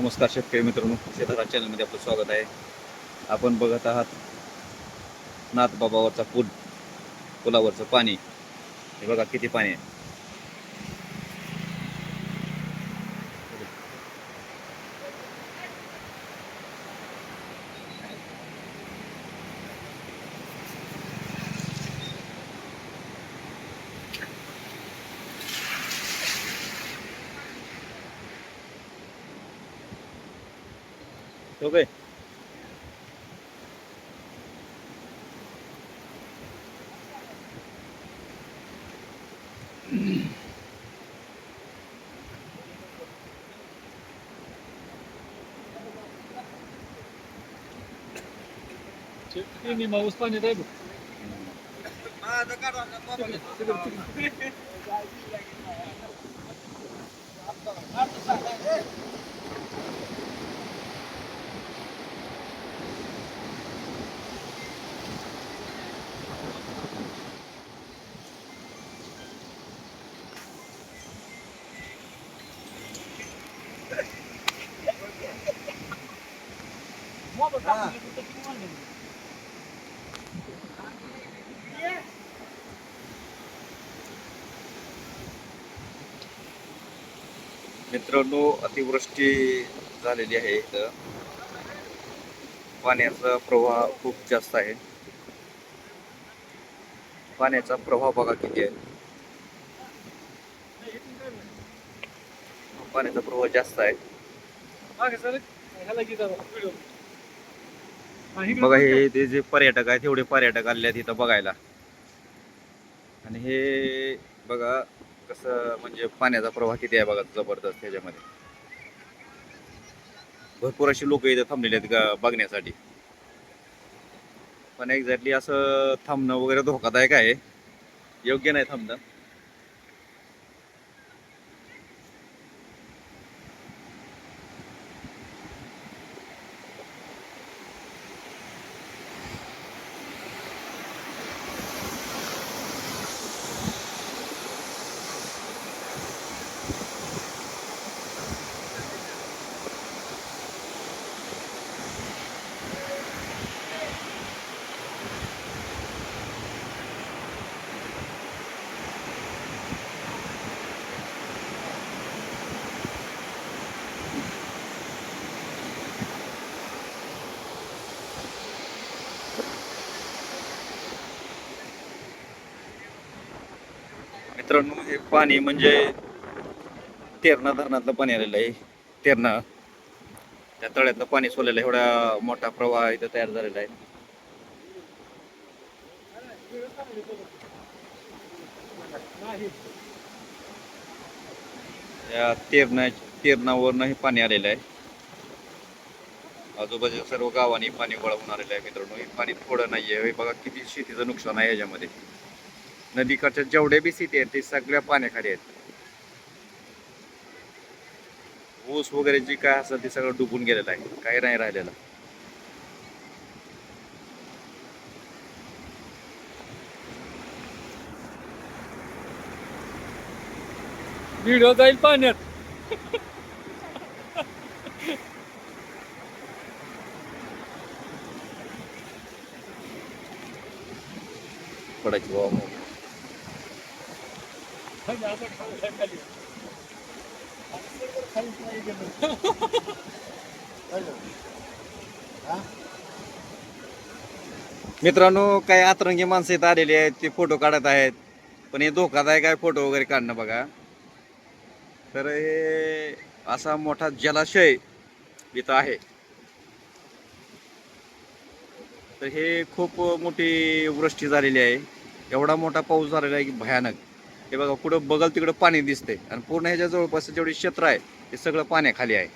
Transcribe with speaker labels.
Speaker 1: नमस्कार शेतकरी मित्रांनो शेतकरा चॅनलमध्ये आपलं स्वागत आहे. आपण बघत आहात नाथबाबावरचा पूल पुलावरचं पाणी. हे बघा किती पाणी आहे. ओके
Speaker 2: मी माऊस पाण्यात आहे बघ.
Speaker 1: मित्रांनो अतिवृष्टी झालेली आहे इथं. पाण्याचा प्रवाह खूप जास्त आहे. पाण्याचा प्रवाह बघा किती आहे. पाण्याचा प्रवाह जास्त आहे. बघा हे ते जे पर्यटक आहेत तेवढे पर्यटक आले आहेत इथं बघायला. आणि हे बघा कसं म्हणजे पाण्याचा प्रवाह किती आहे बघा जबरदस्त ह्याच्यामध्ये. भरपूर अशी लोक इथं थांबलेले आहेत का बघण्यासाठी. पण एक्झॅक्टली असं थांबणं वगैरे धोकादायक आहे. योग्य नाही थांबणं. मित्रांनो हे पाणी म्हणजे तेरणा धरणातलं पाणी आलेलं आहे. तेरणा. त्या तळ्यातलं पाणी सोडलेलं आहे. एवढा मोठा प्रवाह इथं तयार झालेला आहे. या तेरणा तेरणावरनं हे पाणी आलेलं आहे. आजूबाजूच्या सर्व गावांनी पाणी वळवून आलेलं आहे मित्रांनो. हे पाणी थोडं नाहीये. हे बघा किती शेतीचं नुकसान आहे याच्यामध्ये नदीकडच्या जेवढ्या बी शेती आहेत ते सगळ्या पाण्याखाली आहेत. ऊस वगैरे जे काय असेल ते सगळं डुबून गेलेलं आहे. काही नाही राहिलेलं.
Speaker 2: व्हिडिओ जाईल पाण्यात.
Speaker 1: पडायची बाबा
Speaker 2: म्हणजे असं खाली- खाली. असं खाली नाही गेलं.
Speaker 1: मित्रांनो काही आतरंगी माणसं इथं आलेली आहेत ते फोटो काढत आहेत. पण हे धोकादायक आहे फोटो वगैरे काढणं बघा. तर हे असा मोठा जलाशय इथं आहे. तर हे खूप मोठी वृष्टी झालेली आहे. एवढा मोठा पाऊस झालेला आहे की भयानक. हे बघा कुठं बघल तिकडं पाणी दिसतंय. आणि पूर्ण ह्याच्या जवळपास जेवढे क्षेत्र आहे ते सगळं पाण्याखाली आहे.